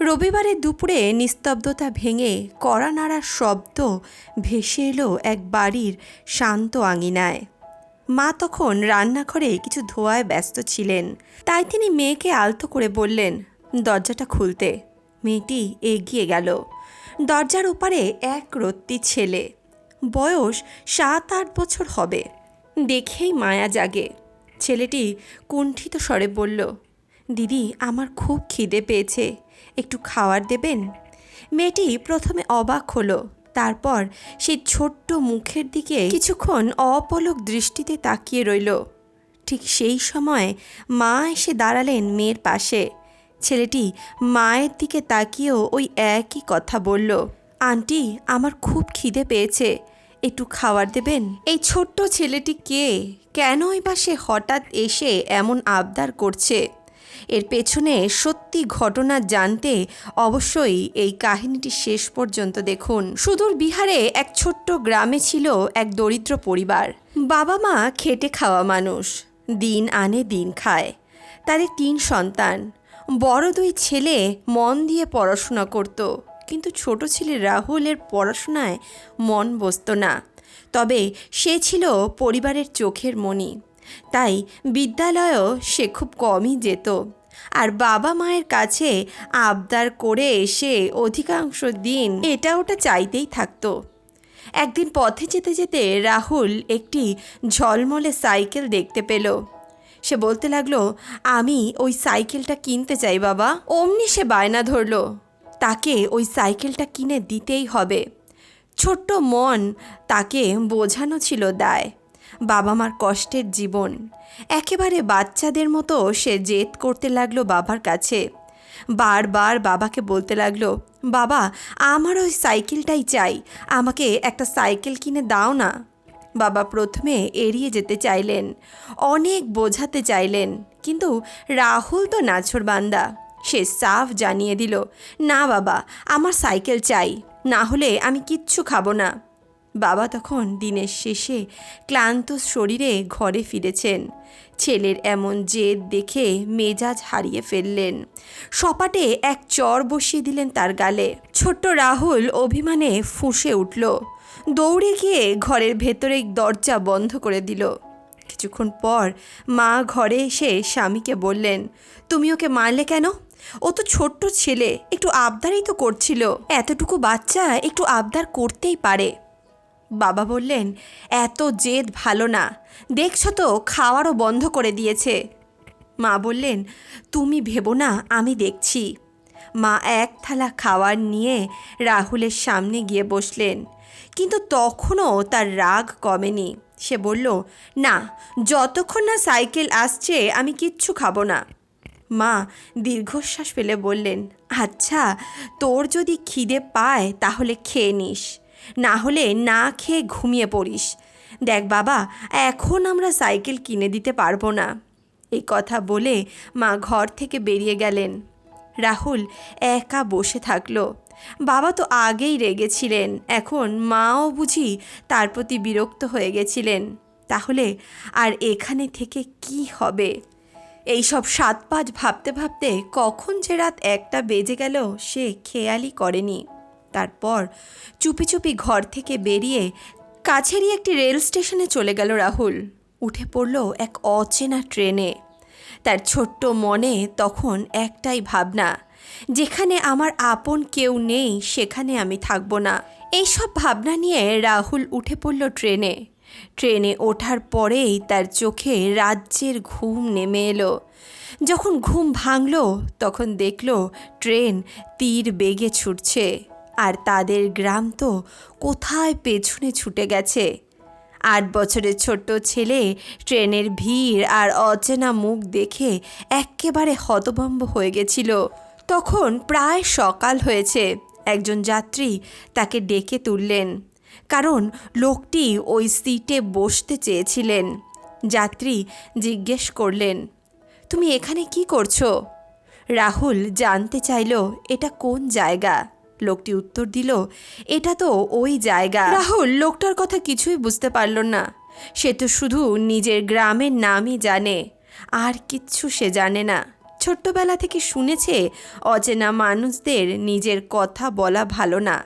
রবিবারের দুপুরে নিস্তব্ধতা ভেঙে কড়া নাড়ার শব্দ ভেসে এলো এক বাড়ির শান্ত আঙিনায়। মা তখন রান্নাঘরে কিছু ধোয়ায় ব্যস্ত ছিলেন। তাই তিনি মেয়েকে আলতো করে বললেন, দরজাটা খুলতে। মেয়েটি এগিয়ে গেল। দরজার ওপারে এক রত্তি ছেলে। বয়স সাত আট বছর হবে। দেখেই মায়া জাগে। ছেলেটি কুণ্ঠিত স্বরে বলল, দিদি, আমার খুব খিদে পেয়েছে। একটু খাওয়ার দেবেন? মেয়েটি প্রথমে অবাক হলো, তারপর সেই ছোট্ট মুখের দিকে কিছুক্ষণ অপলক দৃষ্টিতে তাকিয়ে রইল। ঠিক সেই সময় মা এসে দাঁড়ালেন মেয়ের পাশে। ছেলেটি মায়ের দিকে তাকিয়েও ওই একই কথা বলল, আন্টি, আমার খুব খিদে পেয়েছে, একটু খাবার দেবেন? এই ছোট্ট ছেলেটি কে? কেনই বা সে হঠাৎ এসে এমন আবদার করছে? এর পেছনে সত্যি ঘটনা জানতে অবশ্যই এই কাহিনীটি শেষ পর্যন্ত দেখুন। সুদূর বিহারে এক ছোট্ট গ্রামে ছিল এক দরিদ্র পরিবার। বাবা মা খেটে খাওয়া মানুষ, দিন আনে দিন খায়। তাদের তিন সন্তান। বড় দুই ছেলে মন দিয়ে পড়াশোনা করত, কিন্তু ছোট ছেলে রাহুলের পড়াশোনায় মন বসত না। তবে সে ছিল পরিবারের চোখের মণি, তাই বিদ্যালয়েও সে খুব কমই যেত। আর বাবা মায়ের কাছে আবদার করে এসে অধিকাংশ দিন এটা ওটা চাইতেই থাকতো। একদিন পথে যেতে যেতে রাহুল একটি ঝলমলে সাইকেল দেখতে পেল। সে বলতে লাগল, আমি ওই সাইকেলটা কিনতে চাই বাবা। অমনি সে বায়না ধরলো, তাকে ওই সাইকেলটা কিনে দিতেই হবে। ছোট্ট মন তাকে বোঝানো ছিল দায়। বাবা মার কষ্টের জীবন। একেবারে বাচ্চাদের মতো সে জেদ করতে লাগল বাবার কাছে। বারবার বাবাকে বলতে লাগল, বাবা, আমার ওই সাইকেলটাই চাই। আমাকে একটা সাইকেল কিনে দাও না। বাবা প্রথমে এড়িয়ে যেতে চাইলেন, অনেক বোঝাতে চাইলেন, কিন্তু রাহুল তো নাছর বান্দা। সে সাফ জানিয়ে দিল, না বাবা, আমার সাইকেল চাই, না হলে আমি কিচ্ছু খাব না। বাবা তখন দিনের শেষে ক্লান্ত শরীরে ঘরে ফিরেছেন। ছেলের এমন জেদ দেখে মেজাজ হারিয়ে ফেললেন। সপাটে এক চর বসিয়ে দিলেন তার গালে। ছোট্ট রাহুল অভিমানে ফুঁসে উঠল। দৌড়ে গিয়ে ঘরের ভেতরে দরজা বন্ধ করে দিল। কিছুক্ষণ পর মা ঘরে এসে স্বামীকে বললেন, তুমি ওকে মারলে কেন? ও তো ছোট্ট ছেলে, একটু আবদারই তো করছিল। এতটুকু বাচ্চা একটু আবদার করতেই পারে। বাবা বললেন, এত জেদ ভালো না। দেখছ তো, খাওয়ারও বন্ধ করে দিয়েছে। মা বললেন, তুমি ভেবো না, আমি দেখছি। মা এক থালা খাওয়ার নিয়ে রাহুলের সামনে গিয়ে বসলেন। কিন্তু তখনও তার রাগ কমেনি। সে বলল, না, যতক্ষণ না সাইকেল আসছে, আমি কিচ্ছু খাব না। মা দীর্ঘশ্বাস ফেলে বললেন আচ্ছা তোর যদি খিদে পায়, তাহলে খেয়ে নিস। না হলে না খেয়ে ঘুমিয়ে পড়িস। দেখ বাবা, এখন আমরা সাইকেল কিনে দিতে পারব না। এই কথা বলে মা ঘর থেকে বেরিয়ে গেলেন। রাহুল একা বসে থাকল। বাবা তো আগেই রেগেছিলেন। এখন মাও বুঝি তার প্রতি বিরক্ত হয়ে গেছিলেন। তাহলে আর এখানে থেকে কি হবে? এই সব সাত পাঁচ ভাবতে ভাবতে কখন যে রাত একটা বেজে গেল, সে খেয়ালই করেনি। তারপর চুপি চুপি ঘর থেকে বেরিয়ে কাছেরই একটি রেল স্টেশনে চলে গেল রাহুল। উঠে পড়ল এক অচেনা ট্রেনে। তার ছোট্ট মনে তখন একটাই ভাবনা, যেখানে আমার আপন কেউ নেই, সেখানে আমি থাকব না। এইসব ভাবনা নিয়ে রাহুল উঠে পড়ল ট্রেনে। ট্রেনে ওঠার পরেই তার চোখে রাজ্যের ঘুম নেমে এলো। যখন ঘুম ভাঙল, তখন দেখল ট্রেন তীর বেগে ছুটছে। আর তাদের গ্রাম তো কোথায় পেছনে ছুটে গেছে। আট বছরের ছোট্ট ছেলে ট্রেনের ভিড় আর অচেনা মুখ দেখে এক্কেবারে হতভম্ব হয়ে গেছিল। তখন প্রায় সকাল হয়েছে। একজন যাত্রী তাকে ডেকে তুললেন, কারণ লোকটি ওই সিটে বসতে চেয়েছিলেন। যাত্রী জিজ্ঞেস করলেন, তুমি এখানে কি করছ? রাহুল জানতে চাইল, এটা কোন জায়গা? লোকটি উত্তর দিল, এটা তো ওই জায়গা। রাহুল লোকটার কথা কিছুই বুঝতে পারল না। সে তো শুধু নিজের গ্রামের নামই জানে, আর কিচ্ছু সে জানে না। ছোট্টবেলা থেকে শুনেছে, অচেনা মানুষদের নিজের কথা বলা ভালো না,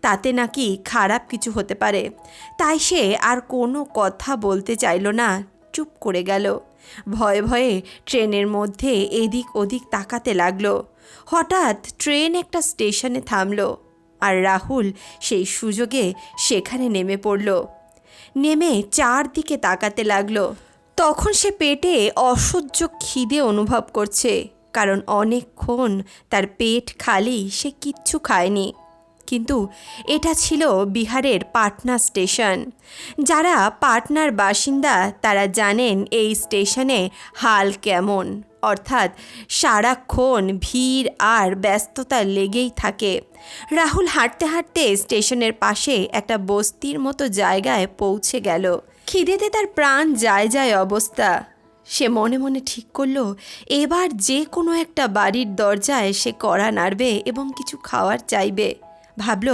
তাতে নাকি খারাপ কিছু হতে পারে। তাই সে আর কোনো কথা বলতে চাইল না, চুপ করে গেল। ভয়ে ভয়ে ট্রেনের মধ্যে এদিক ওদিক তাকাতে লাগল। হঠাৎ ট্রেন একটা স্টেশনে থামলো আর রাহুল সেই সুযোগে সেখানে নেমে পড়ল। নেমে চারদিকে তাকাতে লাগল। তখন সে পেটে অসহ্য খিদে অনুভব করছে, কারণ অনেকক্ষণ তার পেট খালি সে কিচ্ছু খায়নি। কিন্তু এটা ছিল বিহারের পাটনা স্টেশন। যারা পাটনার বাসিন্দা তারা জানেন এই স্টেশনে হাল কেমন। অর্থাৎ সারাক্ষণ ভিড় আর ব্যস্ততা লেগেই থাকে। রাহুল হাঁটতে হাঁটতে স্টেশনের পাশে একটা বস্তির মতো জায়গায় পৌঁছে গেল। খিদেতে তার প্রাণ যায় যায় অবস্থা। সে মনে মনে ঠিক করল, এবার যে কোনো একটা বাড়ির দরজায় সে কড়া নাড়বে এবং কিছু খাওয়ার চাইবে। ভাবল,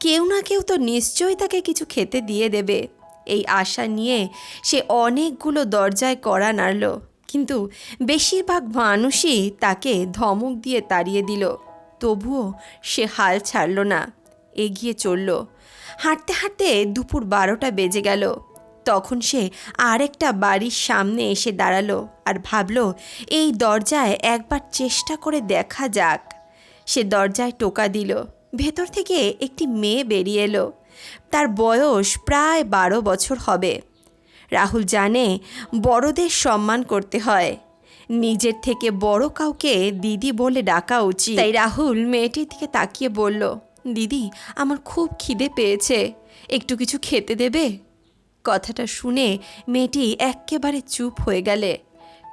কেউ না কেউ তো নিশ্চয়ই তাকে কিছু খেতে দিয়ে দেবে। এই আশা নিয়ে সে অনেকগুলো দরজায় কড়া নাড়ল। কিন্তু বেশিরভাগ মানুষই তাকে ধমক দিয়ে তাড়িয়ে দিল। তবুও সে হাল ছাড়ল না, এগিয়ে চলল। হাঁটতে হাঁটতে দুপুর বারোটা বেজে গেল। তখন সে আরেকটা বাড়ির সামনে এসে দাঁড়াল আর ভাবলো, এই দরজায় একবার চেষ্টা করে দেখা যাক। সে দরজায় টোকা দিল। ভেতর থেকে একটি মেয়ে বেরিয়ে এলো। তার বয়স প্রায় বারো বছর হবে। রাহুল জানে বড়দের সম্মান করতে হয়। নিজের থেকে বড় কাউকে দিদি বলে ডাকা উচিত। তাই রাহুল মেয়েটির দিকে তাকিয়ে বলল, দিদি, আমার খুব খিদে পেয়েছে। একটু কিছু খেতে দেবে? কথাটা শুনে মেয়েটি এক্কেবারে চুপ হয়ে গেলে।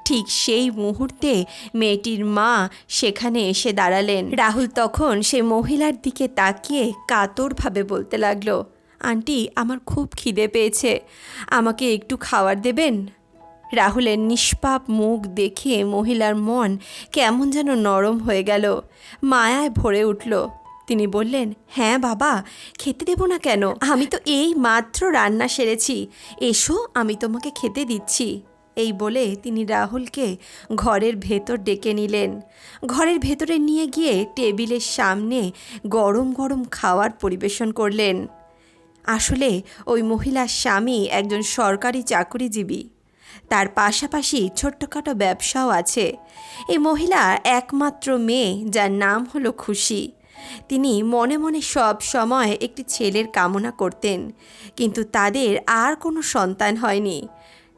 ঠিক সেই মুহূর্তে মেয়েটির মা সেখানে এসে দাঁড়ালেন। রাহুল তখন সে মহিলার দিকে তাকিয়ে কাতরভাবে বলতে লাগল আন্টি, আমার খুব খিদে পেয়েছে। আমাকে একটু খাবার দেবেন? রাহুলের নিষ্পাপ মুখ দেখে মহিলার মন কেমন যেন নরম হয়ে গেল। মায়ায় ভরে উঠল। তিনি বললেন হ্যাঁ বাবা, খেতে দেবো না কেন? আমি তো এই মাত্র রান্না সেরেছি। এসো, আমি তোমাকে খেতে দিচ্ছি। এই বলে তিনি রাহুলকে ঘরের ভেতর ডেকে নিলেন। ঘরের ভেতরে নিয়ে গিয়ে টেবিলের সামনে গরম গরম খাওয়ার পরিবেশন করলেন। আসলে ওই মহিলার স্বামী একজন সরকারি চাকরিজীবী। তার পাশাপাশি ছোট্টখাটো ব্যবসাও আছে। এই মহিলা একমাত্র মেয়ে, যার নাম হলো খুশি। তিনি মনে মনে সব সময় একটি ছেলের কামনা করতেন, কিন্তু তাদের আর কোনো সন্তান হয়নি।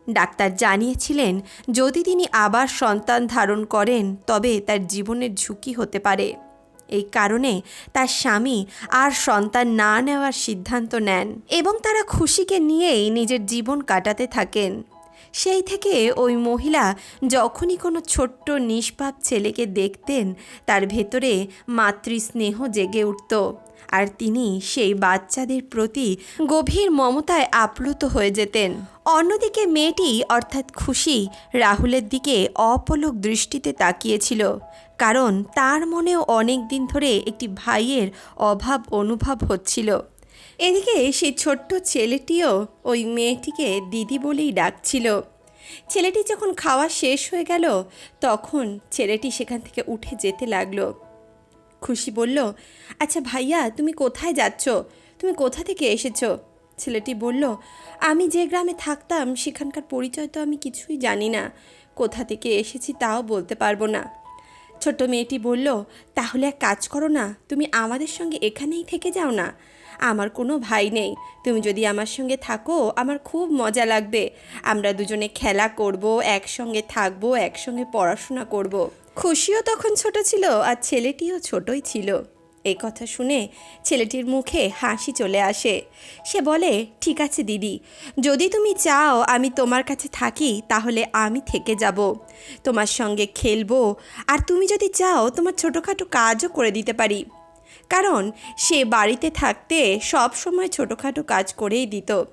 ডাক্তার জানিয়েছিলেন, যদি তিনি আবার সন্তান ধারণ করেন, তবে তার জীবনের ঝুঁকি হতে পারে। এই কারণে তার স্বামী আর সন্তান না নেওয়ার সিদ্ধান্ত নেন এবং তারা খুশিকে নিয়েই নিজের জীবন কাটাতে থাকেন। সেই থেকে ওই মহিলা যখনই কোনো ছোট্ট নিষ্পাপ ছেলেকে দেখতেন, তার ভেতরে মাতৃস্নেহ জেগে উঠত। আর তিনি সেই বাচ্চাদের প্রতি গভীর মমতায় আপ্লুত হয়ে যেতেন। অন্যদিকে মেয়েটি অর্থাৎ খুশি রাহুলের দিকে অপলক দৃষ্টিতে তাকিয়েছিল, কারণ তার মনেও অনেক দিন ধরে একটি ভাইয়ের অভাব অনুভব হচ্ছিল। এদিকে সেই ছোট্ট ছেলেটিও ওই মেয়েটিকে দিদি বলেই ডাকছিল। ছেলেটি যখন খাওয়া শেষ হয়ে গেল, তখন ছেলেটি সেখান থেকে উঠে যেতে লাগল। খুশি বলল আচ্ছা ভাইয়া, তুমি কোথায় যাচ্ছ? তুমি কোথা থেকে এসেছ? ছেলেটি বলল, আমি যে গ্রামে থাকতাম, সেখানকার পরিচয় তো আমি কিছুই জানি না। কোথা থেকে এসেছি তাও বলতে পারব না। ছোট্ট মেয়েটি বলল, তাহলে এক কাজ করো না, তুমি আমাদের সঙ্গে এখানেই থেকে যাও না। আমার কোনো ভাই নেই। তুমি যদি আমার সঙ্গে থাকো, আমার খুব মজা লাগবে। আমরা দুজনে খেলা করব, একসঙ্গে থাকব, একসঙ্গে পড়াশোনা করব। খুশিও তখন ছোট ছিল আর ছেলেটিও ছোটই ছিল। এই কথা শুনে ছেলেটির মুখে হাসি চলে আসে। সে বলে, ঠিক আছে দিদি, যদি তুমি চাও আমি তোমার কাছে থাকি, তাহলে আমি থেকে যাব। তোমার সঙ্গে খেলব আর তুমি যদি চাও তোমার ছোটোখাটো কাজও করে দিতে পারি। কারণ সে বাড়িতে থাকতে সব সময় ছোটোখাটো কাজ করেই দিত।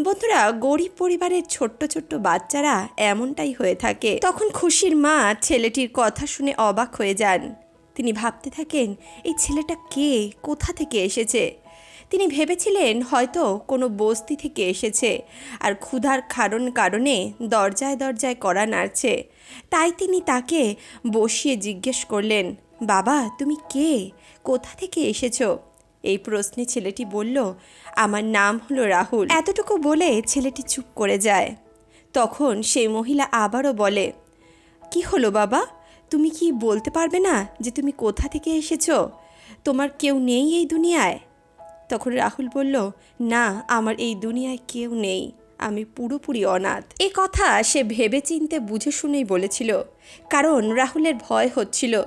বন্ধুরা, গরিব পরিবারের ছোট্ট ছোট্ট বাচ্চারা এমনটাই হয়ে থাকে। তখন খুশির মা ছেলেটির কথা শুনে অবাক হয়ে যান। তিনি ভাবতে থাকেন, এই ছেলেটা কে? কোথা থেকে এসেছে? তিনি ভেবেছিলেন হয়তো কোনো বস্তি থেকে এসেছে আর ক্ষুধার কারণ কারণে দরজায় দরজায় করা নাড়ছে। তাই তিনি তাকে বসিয়ে জিজ্ঞেস করলেন, বাবা, তুমি কে? কোথা থেকে এসেছ? এই প্রশ্নে ছেলেটি বলল, আমার নাম হলো রাহুল। এতটুকু বলে ছেলেটি চুপ করে যায়। তখন সেই মহিলা আবারও বলে, কি হলো বাবা? তুমি কি বলতে পারবে না যে তুমি কোথা থেকে এসেছ? তোমার কেউ নেই এই দুনিয়ায়? তখন রাহুল বলল, না, আমার এই দুনিয়ায় কেউ নেই। আমি পুরোপুরি অনাথ। এ কথা সে ভেবে চিনতে বুঝে শুনেই বলেছিল, কারণ রাহুলের ভয় হচ্ছিল।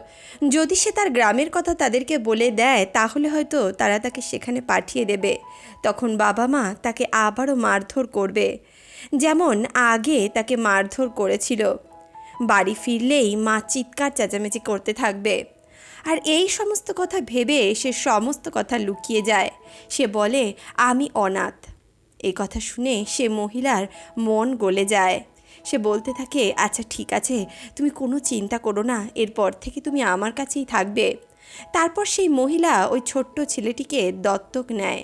যদি সে তার গ্রামের কথা তাদেরকে বলে দেয়, তাহলে হয়তো তারা তাকে সেখানে পাঠিয়ে দেবে। তখন বাবা মা তাকে আবারও মারধর করবে। যেমন আগে তাকে মারধর করেছিল। বাড়ি ফিরলেই মা চিৎকার চেঁচামেচি করতে থাকবে। আর এই সমস্ত কথা ভেবে সে সমস্ত কথা লুকিয়ে যায়। সে বলে, আমি অনাথ। এই কথা শুনে সে মহিলার মন গলে যায়। সে বলতে থাকে আচ্ছা ঠিক আছে, তুমি কোনো চিন্তা করো না, এরপর থেকে তুমি আমার কাছেই থাকবে। তারপর সেই মহিলা ওই ছোট্ট ছেলেটিকে দত্তক নেয়।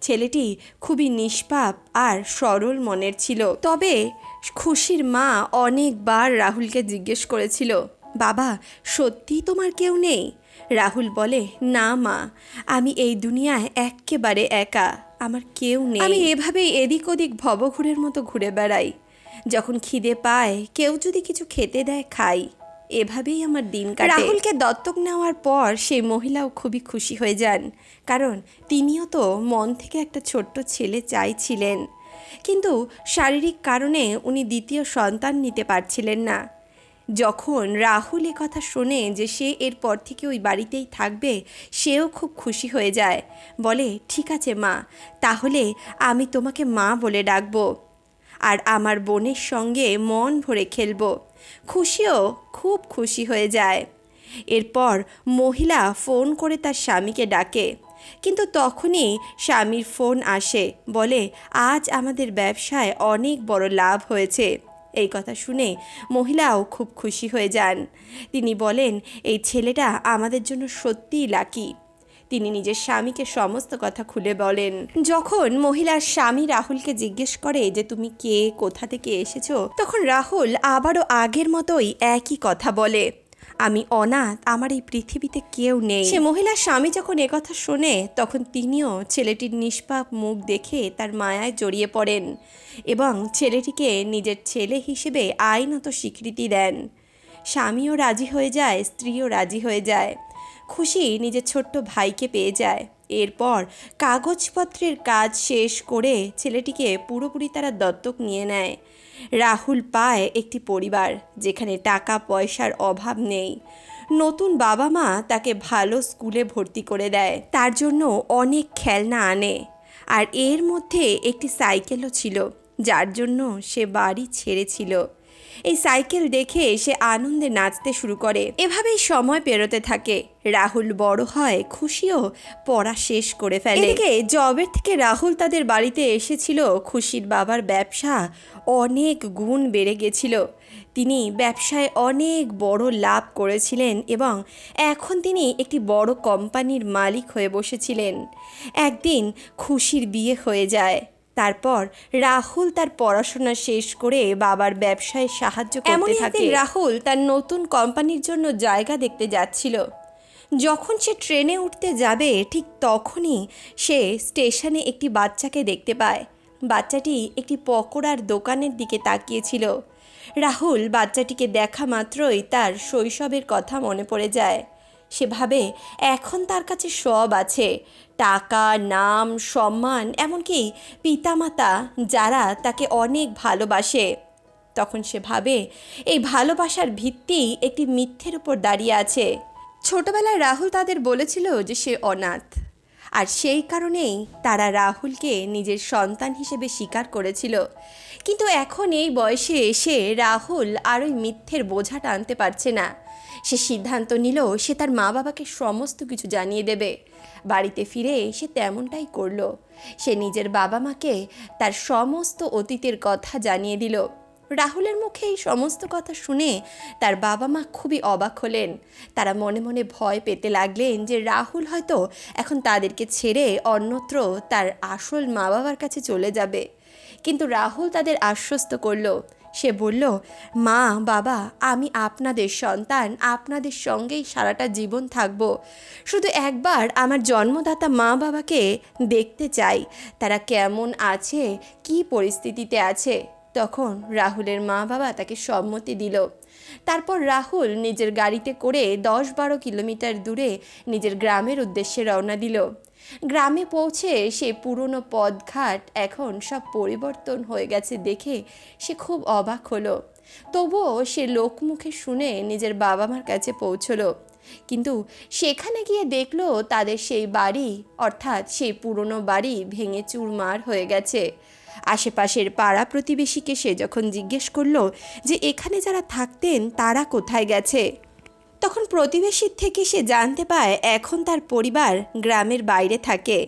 ছেলেটি খুবই নিষ্পাপ আর সরল মনের ছিল। তবে খুশির মা অনেকবার রাহুলকে জিজ্ঞেস করেছিল, বাবা, সত্যিই তোমার কেউ নেই? রাহুল বলে, না মা, আমি এই দুনিয়ায় এক্কেবারে একা। আমার কেউ নেই। আমি এভাবেই এদিক ওদিক ভবঘুরের মতো ঘুরে বেড়াই। যখন খিদে পায় কেউ যদি কিছু খেতে দেয় খাই। এভাবেই আমার দিন কাটে। রাহুলকে দত্তক নেওয়ার পর সেই মহিলাও খুবই খুশি হয়ে যান। কারণ তিনিও তো মন থেকে একটা ছোট্ট ছেলে চাইছিলেন। কিন্তু শারীরিক কারণে উনি দ্বিতীয় সন্তান নিতে পারছিলেন না। যখন রাহুল এ কথা শোনে যে সে এরপর থেকে ওই বাড়িতেই থাকবে, সেও খুব খুশি হয়ে যায়। বলে, ঠিক আছে মা, তাহলে আমি তোমাকে মা বলে ডাকবো আর আমার বোনের সঙ্গে মন ভরে খেলব। খুশিও খুব খুশি হয়ে যায়। এরপর মহিলা ফোন করে তার স্বামীকে ডাকে। কিন্তু তখনই স্বামীর ফোন আসে। বলে, আজ আমাদের ব্যবসায় অনেক বড় লাভ হয়েছে। এই কথা শুনে মহিলাও খুব খুশি হয়ে যান। তিনি বলেন, এই ছেলেটা আমাদের জন্য সত্যিই লাকি তিনি নিজের স্বামীকে সমস্ত কথা খুলে বলেন। যখন মহিলার স্বামী রাহুলকে জিজ্ঞেস করে যে, তুমি কে? কোথা থেকে এসেছ? তখন রাহুল আবারও আগের মতোই একই কথা বলে। আমি অনাথ, আমার এই পৃথিবীতে কেউ নেই। সে মহিলার স্বামী যখন একথা শোনে, তখন তিনিও ছেলেটির নিষ্পাপ মুখ দেখে তার মায়ায় জড়িয়ে পড়েন এবং ছেলেটিকে নিজের ছেলে হিসেবে আইনত স্বীকৃতি দেন। স্বামীও রাজি হয়ে যায়, স্ত্রীও রাজি হয়ে যায়। খুশি নিজের ছোট্ট ভাইকে পেয়ে যায়। এরপর কাগজপত্রের কাজ শেষ করে ছেলেটিকে পুরোপুরি তারা দত্তক নিয়ে নেয়। রাহুল পায় একটি পরিবার যেখানে টাকা পয়সার অভাব নেই। নতুন বাবা মা তাকে ভালো স্কুলে ভর্তি করে দেয়। তার জন্য অনেক খেলনা আনে। আর এর মধ্যে একটি সাইকেলও ছিল, যার জন্য সে বাড়ি ছেড়েছিল। এই সাইকেল দেখে সে আনন্দে নাচতে শুরু করে। এভাবেই সময় পেরোতে থাকে। রাহুল বড় হয়, খুশিও পড়া শেষ করে ফেলে। এদিকে জবের থেকে রাহুল তাদের বাড়িতে এসেছিল। খুশির বাবার ব্যবসা অনেক গুণ বেড়ে গেছিল। তিনি ব্যবসায় অনেক বড় লাভ করেছিলেন এবং এখন তিনি একটি বড় কোম্পানির মালিক হয়ে বসেছিলেন। একদিন খুশির বিয়ে হয়ে যায়। তারপর রাহুল তার পড়াশোনা শেষ করে বাবার ব্যবসায় সাহায্য করতে থাকে। রাহুল তার নতুন কোম্পানির জন্য জায়গা দেখতে যাচ্ছিল। যখন সে ট্রেনে উঠতে যাবে ঠিক তখনই সে স্টেশনে একটি বাচ্চাকে দেখতে পায়। বাচ্চাটি একটি পকোড়ার দোকানের দিকে তাকিয়েছিল। রাহুল বাচ্চাটিকে দেখা মাত্রই তার শৈশবের কথা মনে পড়ে যায়। সে ভাবে এখন তার কাছে সব আছে। টাকা, নাম, সম্মান, এমনকি পিতামাতা যারা তাকে অনেক ভালোবাসে। তখন সে ভাবে, এই ভালোবাসার ভিত্তি একটি মিথ্যের উপর দাঁড়িয়ে আছে। ছোটবেলায় রাহুল তাদের বলেছিল যে সে অনাথ। আর সেই কারণেই তারা রাহুলকে নিজের সন্তান হিসেবে স্বীকার করেছিল। কিন্তু এখন এই বয়সে এসে রাহুল আর ওই মিথ্যের বোঝা টানতে পারছে না। সে সিদ্ধান্ত নিল সে তার মা বাবাকে সমস্ত কিছু জানিয়ে দেবে। বাড়িতে ফিরে সে তেমনটাই করল। সে নিজের বাবা মাকে তার সমস্ত অতীতের কথা জানিয়ে দিল। রাহুলের মুখে এই সমস্ত কথা শুনে তার বাবা মা খুবই অবাক হলেন। তারা মনে মনে ভয় পেতে লাগলেন যে রাহুল হয়তো এখন তাদেরকে ছেড়ে অন্যত্র তার আসল মা বাবার কাছে চলে যাবে। কিন্তু রাহুল তাদের আশ্বস্ত করল। সে বলল, মা, বাবা, আমি আপনাদের সন্তান, আপনাদের সঙ্গেই সারাটা জীবন থাকব। শুধু একবার আমার জন্মদাতা মা বাবাকে দেখতে চাই। তারা কেমন আছে, কি পরিস্থিতিতে আছে? তখন রাহুলের মা বাবা তাকে সম্মতি দিল। তারপর রাহুল নিজের গাড়িতে করে দশ বারো কিলোমিটার দূরে নিজের গ্রামের উদ্দেশ্যে রওনা দিল। গ্রামে পৌঁছে সে পুরনো পদঘাট এখন সব পরিবর্তন হয়ে গেছে দেখে সে খুব অবাক হলো। তবুও সে লোকমুখে শুনে নিজের বাবা মার কাছে পৌঁছলো। কিন্তু সেখানে গিয়ে দেখল তাদের সেই বাড়ি, অর্থাৎ সেই পুরনো বাড়ি ভেঙে চুরমার হয়ে গেছে। আশেপাশের পাড়া প্রতিবেশীকে সে যখন জিজ্ঞেস করল যে, এখানে যারা থাকতেন, তারা কোথায় গেছে? তখন প্রতিবেশীর থেকে সে জানতে পায় এখন তার পরিবার গ্রামের বাইরে থাকে।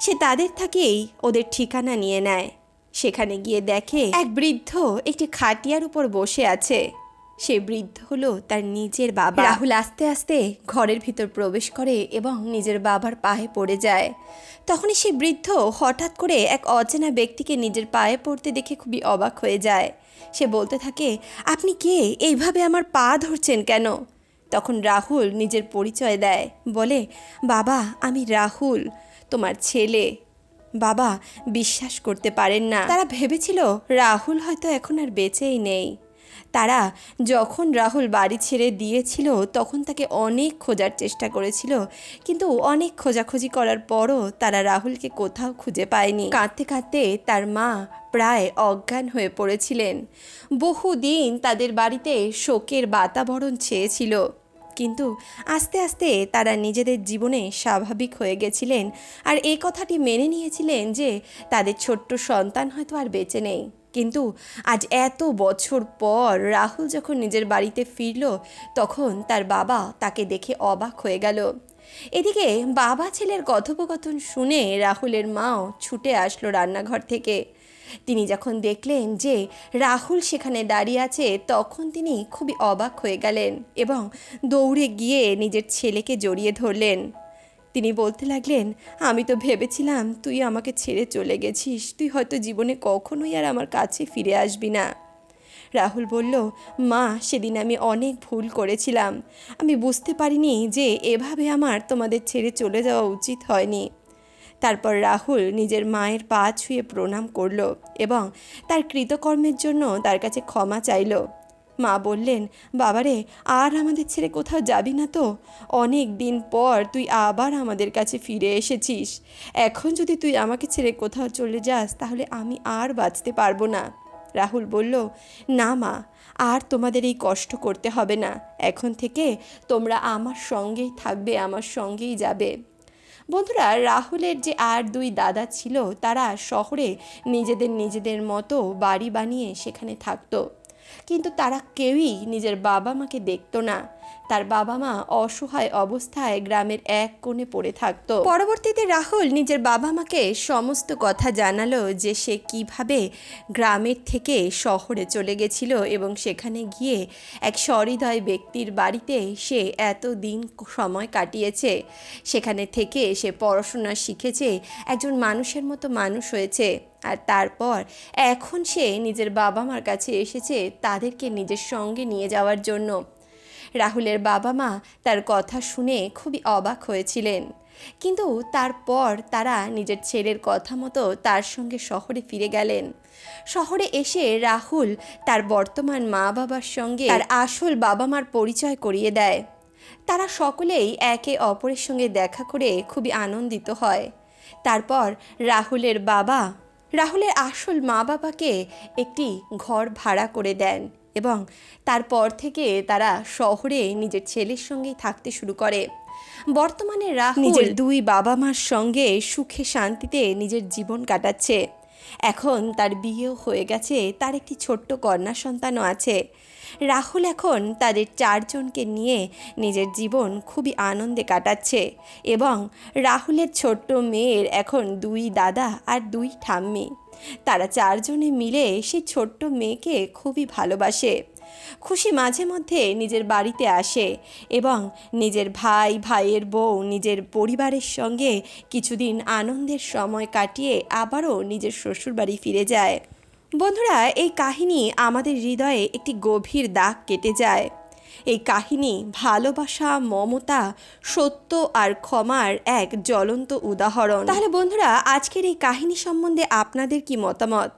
সে তাদের থেকেই ওদের ঠিকানা নিয়ে নেয়। সেখানে গিয়ে দেখে এক বৃদ্ধ একটি খাটিয়ার উপর বসে আছে। সে বৃদ্ধ হলো তার নিজের বাবা। রাহুল আস্তে আস্তে ঘরের ভিতর প্রবেশ করে এবং নিজের বাবার পায়ে পড়ে যায়। তখনই সে বৃদ্ধ হঠাৎ করে এক অচেনা ব্যক্তিকে নিজের পায়ে পড়তে দেখে খুবই অবাক হয়ে যায়। সে বলতে থাকে, আপনি কে? এইভাবে আমার পা ধরছেন কেন? তখন রাহুল নিজের পরিচয় দেয়। বলে, বাবা, আমি রাহুল, তোমার ছেলে। বাবা, বিশ্বাস করতে পারেন না। তারা ভেবেছিল রাহুল হয়তো এখন আর বেঁচেই নেই। তারা যখন রাহুল বাড়ি ছেড়ে দিয়েছিল, তখন তাকে অনেক খোঁজার চেষ্টা করেছিল। কিন্তু অনেক খোঁজাখুঁজি করার পরও তারা রাহুলকে কোথাও খুঁজে পায়নি। কাঁদতে কাঁদতে তার মা প্রায় অজ্ঞান হয়ে পড়েছিলেন। বহুদিন তাদের বাড়িতে শোকের বাতাবরণ ছেয়েছিল। কিন্তু আস্তে আস্তে তারা নিজেদের জীবনে স্বাভাবিক হয়ে গেছিলেন আর এই কথাটি মেনে নিয়েছিলেন যে তাদের ছোট্ট সন্তান হয়তো আর বেঁচে নেই। কিন্তু আজ এত বছর পর রাহুল যখন নিজের বাড়িতে ফিরল, তখন তার বাবা তাকে দেখে অবাক হয়ে গেল। এদিকে বাবা ছেলের কথোপকথন শুনে রাহুলের মাও ছুটে আসলো রান্নাঘর থেকে। তিনি যখন দেখলেন যে রাহুল সেখানে দাঁড়িয়ে আছে, তখন তিনি খুবই অবাক হয়ে গেলেন এবং দৌড়ে গিয়ে নিজের ছেলেকে জড়িয়ে ধরলেন। তিনি বলতে লাগলেন, আমি তো ভেবেছিলাম তুই আমাকে ছেড়ে চলে গেছিস, তুই হয়তো জীবনে কখনোই আর আমার কাছে ফিরে আসবি না। রাহুল বলল, মা, সেদিন আমি অনেক ভুল করেছিলাম। আমি বুঝতে পারিনি যে এভাবে আমার তোমাদের ছেড়ে চলে যাওয়া উচিত হয়নি। তারপর রাহুল নিজের মায়ের পা ছুঁয়ে প্রণাম করল এবং তার কৃতকর্মের জন্য তার কাছে ক্ষমা চাইল। মা বললেন, বাবারে, আর আমাদের ছেড়ে কোথাও যাবি না তো? অনেক দিন পর তুই আবার আমাদের কাছে ফিরে এসেছিস। এখন যদি তুই আমাকে ছেড়ে কোথাও চলে যাস, তাহলে আমি আর বাঁচতে পারব না। রাহুল বলল, না মা, আর তোমাদের এই কষ্ট করতে হবে না। এখন থেকে তোমরা আমার সঙ্গেই থাকবে, আমার সঙ্গেই যাবে। বন্ধুরা, রাহুলের যে আর দুই দাদা ছিল, তারা শহরে নিজেদের নিজেদের মতো বাড়ি বানিয়ে সেখানে থাকতো। কিন্তু তারা কেউই নিজের বাবা মাকে দেখতো না। তার বাবা মা অসহায় অবস্থায় গ্রামের এক কোণে পড়ে থাকতো। পরবর্তীতে রাহুল নিজের বাবা মাকে সমস্ত কথা জানালো যে সে কীভাবে গ্রামের থেকে শহরে চলে গেছিল এবং সেখানে গিয়ে এক সহৃদয় ব্যক্তির বাড়িতে সে এত দিন সময় কাটিয়েছে। সেখানে থেকে সে পড়াশোনা শিখেছে, একজন মানুষের মতো মানুষ হয়েছে। আর তারপর এখন সে নিজের বাবা মার কাছে এসেছে তাদেরকে নিজের সঙ্গে নিয়ে যাওয়ার জন্য। রাহুলের বাবা মা তার কথা শুনে খুবই অবাক হয়েছিলেন। কিন্তু তারপর তারা নিজের ছেলের কথা মতো তার সঙ্গে শহরে ফিরে গেলেন। শহরে এসে রাহুল তার বর্তমান মা বাবার সঙ্গে তার আসল বাবা মার পরিচয় করিয়ে দেয়। তারা সকলেই একে অপরের সঙ্গে দেখা করে খুবই আনন্দিত হয়। তারপর রাহুলের বাবা, রাহুলের আসল মা বাবাকে একটি ঘর ভাড়া করে দেন। এবং তারপর থেকে তারা শহরে নিজের ছেলের সঙ্গেই থাকতে শুরু করে। বর্তমানে রাহুল নিজের দুই বাবা মার সঙ্গে সুখে শান্তিতে নিজের জীবন কাটাচ্ছে। এখন তার বিয়েও হয়ে গেছে তার একটি ছোট্ট কন্যা সন্তানও আছে। রাহুল এখন তাদের চারজনকে নিয়ে নিজের জীবন খুবই আনন্দে কাটাচ্ছে এবং রাহুলের ছোট্ট মেয়ের এখন দুই দাদা আর দুই ঠাম্মি। তারা চারজনে মিলে সেই ছোট্ট মেয়েকে খুবই ভালোবাসে। খুশি মাঝে মধ্যে নিজের বাড়িতে আসে এবং নিজের ভাই, ভাইয়ের বউ, নিজের পরিবারের সঙ্গে কিছুদিন আনন্দের সময় কাটিয়ে আবারও নিজের শ্বশুরবাড়ি ফিরে যায়। বন্ধুরা, এই কাহিনী আমাদের হৃদয়ে একটি গভীর দাগ কেটে যায়। এই কাহিনী, ভালোবাসা, মমতা, সত্য আর ক্ষমার এক জ্বলন্ত উদাহরণ। তাহলে বন্ধুরা, আজকের এই কাহিনী সম্বন্ধে আপনাদের কি মতামত?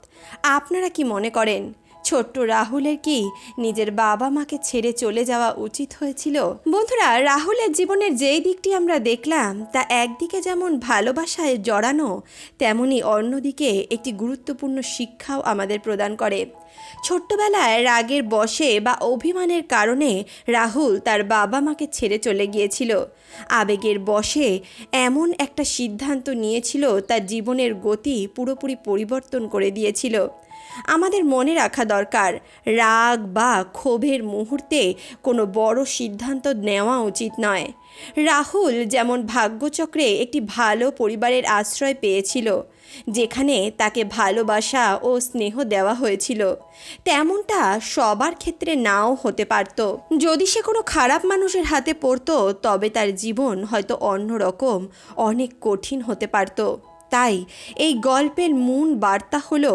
আপনারা কি মনে করেন? ছোট্ট রাহুলের কি নিজের বাবা মাকে ছেড়ে চলে যাওয়া উচিত হয়েছিল? বন্ধুরা, রাহুলের জীবনের যেই দিকটি আমরা দেখলাম, তা একদিকে যেমন ভালোবাসায় জড়ানো, তেমনি অন্যদিকে একটি গুরুত্বপূর্ণ শিক্ষাও আমাদের প্রদান করে। ছোট্টবেলায় রাগের বশে বা অভিমানের কারণে রাহুল তার বাবা মাকে ছেড়ে চলে গিয়েছিল। আবেগের বশে এমন একটা সিদ্ধান্ত নিয়েছিল, তার জীবনের গতি পুরোপুরি পরিবর্তন করে দিয়েছিল। আমাদের মনে রাখা দরকার। রাগ বা ক্ষোভের মুহূর্তে কোনো বড় সিদ্ধান্ত নেওয়া উচিত নয়। রাহুল যেমন ভাগ্যচক্রে একটি ভালো পরিবারের আশ্রয় পেয়েছিল, যেখানে তাকে ভালোবাসা ও স্নেহ দেওয়া হয়েছিল, তেমনটা সবার ক্ষেত্রে নাও হতে পারত। যদি সে কোনো খারাপ মানুষের হাতে পড়তো, তবে তার জীবন হয়তো অন্যরকম, অনেক কঠিন হতে পারতো। তাই এই গল্পের মূল বার্তা হল,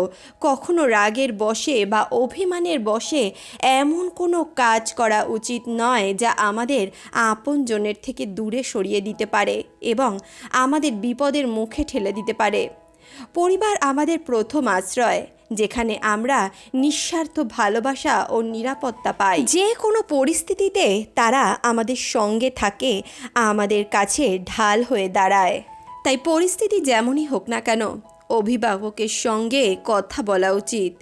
কখনো রাগের বশে বা অভিমানের বশে এমন কোনো কাজ করা উচিত নয় যা আমাদের আপনজনের থেকে দূরে সরিয়ে দিতে পারে এবং আমাদের বিপদের মুখে ঠেলে দিতে পারে। পরিবার আমাদের প্রথম আশ্রয়, যেখানে আমরা নিঃস্বার্থ ভালোবাসা ও নিরাপত্তা পাই। যে কোনো পরিস্থিতিতে তারা আমাদের সঙ্গে থাকে, আমাদের কাছে ঢাল হয়ে দাঁড়ায়। তাই পরিস্থিতি যেমনই হোক না কেন, অভিভাবকের সঙ্গে কথা বলা উচিত,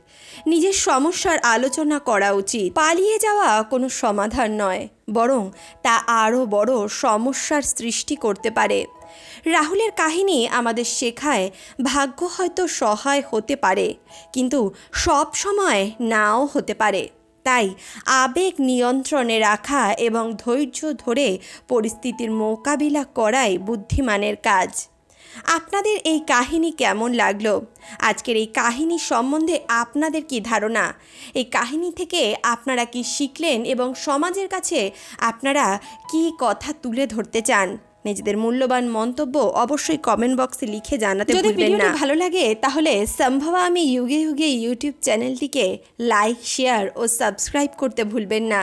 নিজের সমস্যার আলোচনা করা উচিত। পালিয়ে যাওয়া কোনো সমাধান নয়, বরং তা আরও বড় সমস্যার সৃষ্টি করতে পারে। রাহুলের কাহিনী আমাদের শেখায় ভাগ্য হয়তো সহায় হতে পারে, কিন্তু সব সময় নাও হতে পারে। তাই আবেগ নিয়ন্ত্রণে রাখা এবং ধৈর্য ধরে পরিস্থিতির মোকাবিলা করাই বুদ্ধিমানের কাজ। আপনাদের এই কাহিনী কেমন লাগল? আজকের এই কাহিনী সম্বন্ধে আপনাদের কি ধারণা? এই কাহিনী থেকে আপনারা কি শিখলেন এবং সমাজের কাছে আপনারা কি কথা তুলে ধরতে চান? নিজেদের মূল্যবান মন্তব্য অবশ্যই কমেন্ট বক্সে লিখে জানাতে যদি না ভিডিওটি ভালো লাগে তাহলে সম্ভবা আমি ইউগে ইউগে ইউটিউব চ্যানেলটিকে লাইক শেয়ার ও সাবস্ক্রাইব করতে ভুলবেন না।